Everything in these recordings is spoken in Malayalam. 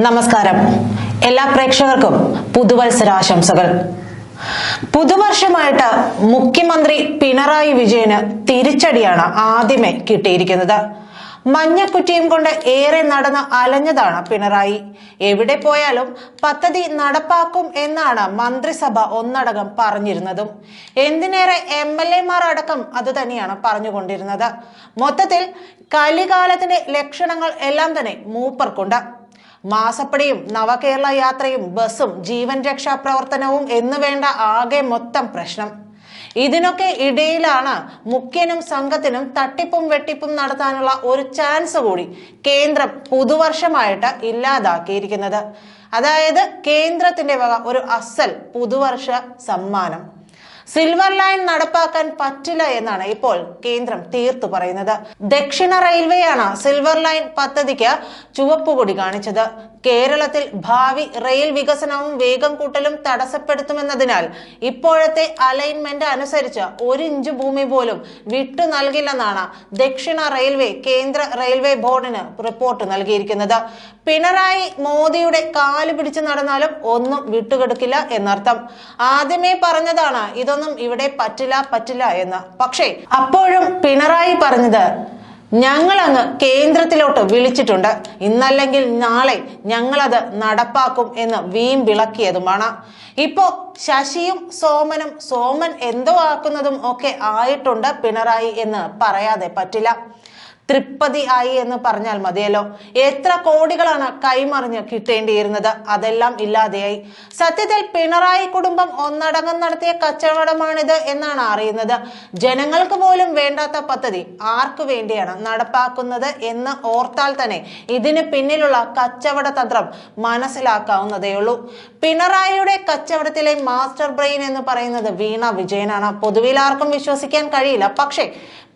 നമസ്കാരം. എല്ലാ പ്രേക്ഷകർക്കും പുതുവത്സരാശംസകൾ. പുതുവർഷമായിട്ട് മുഖ്യമന്ത്രി പിണറായി വിജയന് തിരിച്ചടിയാണ് ആദ്യമേ കിട്ടിയിരിക്കുന്നത്. മഞ്ഞക്കുറ്റിയും കൊണ്ട് ഏറെ നടന്ന് അലഞ്ഞതാണ് പിണറായി. എവിടെ പോയാലും പദ്ധതി നടപ്പാക്കും എന്നാണ് മന്ത്രിസഭ ഒന്നടകം പറഞ്ഞിരുന്നതും. എന്തിനേറെ എം എൽ എമാർ അടക്കം അത് തന്നെയാണ് പറഞ്ഞുകൊണ്ടിരുന്നത്. മൊത്തത്തിൽ കലികാലത്തിന്റെ ലക്ഷണങ്ങൾ എല്ലാം തന്നെ മൂപ്പർക്കുണ്ട്. മാസപ്പടിയും നവകേരള യാത്രയും ബസ്സും ജീവൻ രക്ഷാ പ്രവർത്തനവും എന്ന് വേണ്ട ആകെ മൊത്തം പ്രശ്നം. ഇതിനൊക്കെ ഇടയിലാണ് മുഖ്യനും സംഘത്തിനും തട്ടിപ്പും വെട്ടിപ്പും നടത്താനുള്ള ഒരു ചാൻസ് കൂടി കേന്ദ്രം പുതുവർഷമായിട്ട് ഇല്ലാതാക്കിയിരിക്കുന്നത്. അതായത് കേന്ദ്രത്തിന്റെ വക ഒരു അസൽ പുതുവർഷ സമ്മാനം. സിൽവർ ലൈൻ നടപ്പാക്കാൻ പറ്റില്ല എന്നാണ് ഇപ്പോൾ കേന്ദ്രം തീർത്തു പറയുന്നത്. ദക്ഷിണ റെയിൽവേയാണ് സിൽവർ ലൈൻ പദ്ധതിക്ക് ചുവപ്പുകൊടി കാണിച്ചത്. കേരളത്തിൽ ഭാവി റെയിൽ വികസനവും വേഗം കൂട്ടലും തടസ്സപ്പെടുത്തുമെന്നതിനാൽ ഇപ്പോഴത്തെ അലൈൻമെന്റ് അനുസരിച്ച് ഒരു ഇഞ്ച് ഭൂമി പോലും വിട്ടു നൽകില്ലെന്നാണ് ദക്ഷിണ റെയിൽവേ കേന്ദ്ര റെയിൽവേ ബോർഡിന് റിപ്പോർട്ട് നൽകിയിരിക്കുന്നത്. പിണറായി മോദിയുടെ കാൽ പിടിച്ച് നടന്നാലും ഒന്നും വിട്ടുകെടുക്കില്ല എന്നർത്ഥം. ആദ്യമേ പറഞ്ഞതാണ് ഇതൊന്നും ഇവിടെ പറ്റില്ല പറ്റില്ല എന്ന്. പക്ഷേ അപ്പോഴും പിണറായി പറഞ്ഞത് ഞങ്ങൾ അങ്ങ് കേന്ദ്രത്തിലോട്ട് വിളിച്ചിട്ടുണ്ട്. ഇന്നല്ലെങ്കിൽ നാളെ ഞങ്ങളത് നടപ്പാക്കും എന്ന് വീം വിളക്കിയതുമാണ്. ഇപ്പോ ശശിയും സോമനും സോമൻ എന്തോ ആക്കുന്നതും ഒക്കെ ആയിട്ടുണ്ട് പിണറായി എന്ന് പറയാതെ പറ്റില്ല. തൃപ്പതി ആയി എന്ന് പറഞ്ഞാൽ മതിയല്ലോ. എത്ര കോടികളാണ് കൈമറിഞ്ഞ് കിട്ടേണ്ടിയിരുന്നത്? അതെല്ലാം ഇല്ലാതെയായി. സത്യത്തിൽ പിണറായി കുടുംബം ഒന്നടങ്കം നടത്തിയ കച്ചവടമാണിത് എന്നാണ് അറിയുന്നത്. ജനങ്ങൾക്ക് പോലും വേണ്ടാത്ത പദ്ധതി ആർക്കു വേണ്ടിയാണ് നടപ്പാക്കുന്നത് എന്ന് ഓർത്താൽ തന്നെ ഇതിന് പിന്നിലുള്ള കച്ചവട തന്ത്രം മനസ്സിലാക്കാവുന്നതേയുള്ളൂ പിണറായിയുടെ കച്ചവടത്തിലെ മാസ്റ്റർ ബ്രെയിൻ എന്ന് പറയുന്നത് വീണ വിജയനാണ്. പൊതുവിൽ ആർക്കും വിശ്വസിക്കാൻ കഴിയില്ല. പക്ഷേ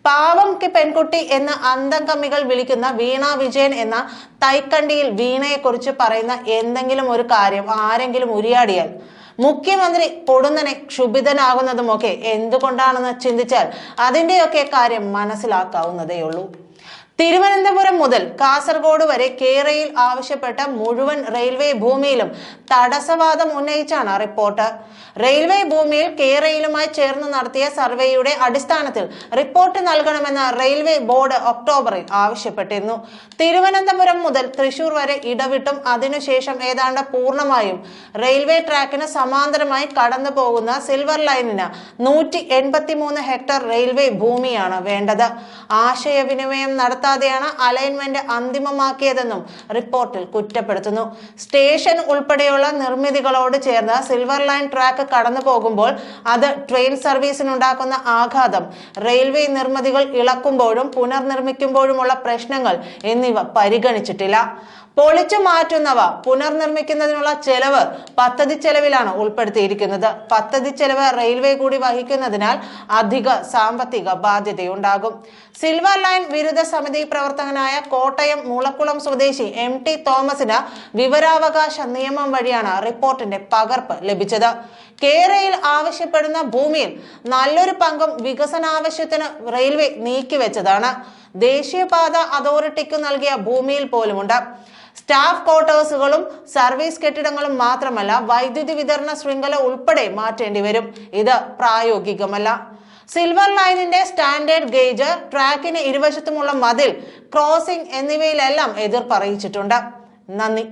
പാവം കി പെൺകുട്ടി എന്ന അന്തംകമ്മികൾ വിളിക്കുന്ന വീണ വിജയൻ എന്ന തൈക്കണ്ടിയിൽ വീണയെക്കുറിച്ച് പറയുന്ന എന്തെങ്കിലും ഒരു കാര്യം ആരെങ്കിലും ഉരിയാടിയാൽ മുഖ്യമന്ത്രി പൊടുന്നനെ ക്ഷുഭിതനാകുന്നതുമൊക്കെ എന്തുകൊണ്ടാണെന്ന് ചിന്തിച്ചാൽ അതിന്റെയൊക്കെ കാര്യം മനസ്സിലാക്കാവുന്നതേയുള്ളൂ. തിരുവനന്തപുരം മുതൽ കാസർഗോഡ് വരെ കേരയിൽ ആവശ്യപ്പെട്ട മുഴുവൻ റെയിൽവേ ഭൂമിയിലും തടസ്സവാദം ഉന്നയിച്ചാണ് റിപ്പോർട്ട്. റെയിൽവേ ഭൂമിയിൽ കേരയിലുമായി ചേർന്ന് നടത്തിയ സർവേയുടെ അടിസ്ഥാനത്തിൽ റിപ്പോർട്ട് നൽകണമെന്ന് റെയിൽവേ ബോർഡ് ഒക്ടോബറിൽ ആവശ്യപ്പെട്ടിരുന്നു. തിരുവനന്തപുരം മുതൽ തൃശൂർ വരെ ഇടവിട്ടും അതിനുശേഷം ഏതാണ്ട് പൂർണമായും റെയിൽവേ ട്രാക്കിന് സമാന്തരമായി കടന്നു പോകുന്ന സിൽവർ ലൈനിന് നൂറ്റി ഹെക്ടർ റെയിൽവേ ഭൂമിയാണ് വേണ്ടത്. ആശയവിനിമയം നടത്താതെയാണ് അലൈൻമെന്റ് അന്തിമമാക്കിയതെന്നും റിപ്പോർട്ടിൽ കുറ്റപ്പെടുത്തുന്നു. സ്റ്റേഷൻ ഉൾപ്പെടെയുള്ള നിർമ്മിതികളോട് ചേർന്ന് സിൽവർ ലൈൻ ട്രാക്ക് കടന്നു പോകുമ്പോൾ അത് ട്രെയിൻ സർവീസിനുണ്ടാക്കുന്ന ആഘാതം റെയിൽവേ നിർമ്മിതികൾ ഇളക്കുമ്പോഴും പുനർനിർമ്മിക്കുമ്പോഴുമുള്ള പ്രശ്നങ്ങൾ എന്നിവ പരിഗണിച്ചിട്ടില്ല. പൊളിച്ചു മാറ്റുന്നവ പുനർനിർമ്മിക്കുന്നതിനുള്ള ചെലവ് പദ്ധതി ചെലവിലാണ് ഉൾപ്പെടുത്തിയിരിക്കുന്നത്. പദ്ധതി ചെലവ് റെയിൽവേ കൂടി വഹിക്കുന്നതിനാൽ അധിക സാമ്പത്തിക ബാധ്യതയുണ്ടാകും. സിൽവർ ലൈൻ വിരുദ്ധ സമിതി പ്രവർത്തകനായ കോട്ടയം മൂളക്കുളം സ്വദേശി എം ടി തോമസിന് വിവരാവകാശ നിയമം വഴിയാണ് റിപ്പോർട്ടിന്റെ പകർപ്പ് ലഭിച്ചത്. കേരയിൽ ആവശ്യപ്പെടുന്ന ഭൂമിയിൽ നല്ലൊരു പങ്കും വികസനാവശ്യത്തിന് റെയിൽവേ നീക്കിവെച്ചതാണ്. ദേശീയപാത അതോറിറ്റിക്ക് നൽകിയ ഭൂമിയിൽ പോലുമുണ്ട്. സ്റ്റാഫ് ക്വാർട്ടേഴ്സുകളും സർവീസ് കെട്ടിടങ്ങളും മാത്രമല്ല വൈദ്യുതി വിതരണ ശൃംഖല ഉൾപ്പെടെ മാറ്റേണ്ടി വരും. ഇത് പ്രായോഗികമല്ല. സിൽവർ ലൈനിന്റെ സ്റ്റാൻഡേർഡ് ഗേജ് ട്രാക്കിന് ഇരുവശത്തുമുള്ള മതിൽ ക്രോസിംഗ് എന്നിവയിലെല്ലാം എതിർപ്പറിയിച്ചിട്ടുണ്ട്. നന്ദി.